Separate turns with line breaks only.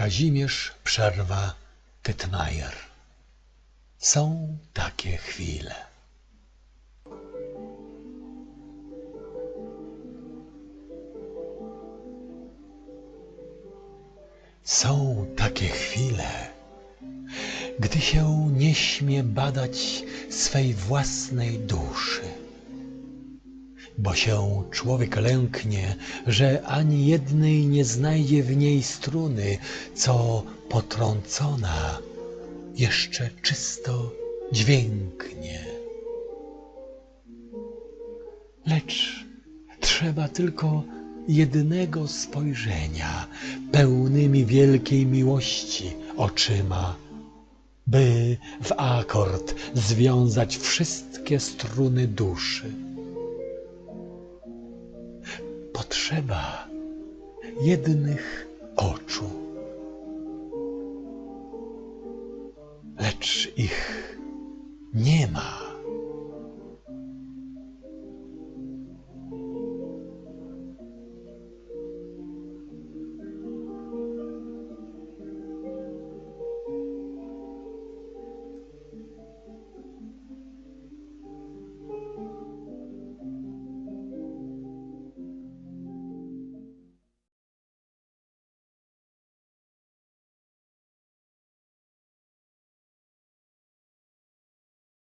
Kazimierz Przerwa Tytmajer. Są takie chwile. Są takie chwile, gdy się nie śmie badać swej własnej duszy, bo się człowiek lęknie, że ani jednej nie znajdzie w niej struny, co potrącona jeszcze czysto dźwięknie. Lecz trzeba tylko jednego spojrzenia, pełnymi wielkiej miłości oczyma, by w akord związać wszystkie struny duszy. Potrzeba jednych oczu, lecz ich nie ma.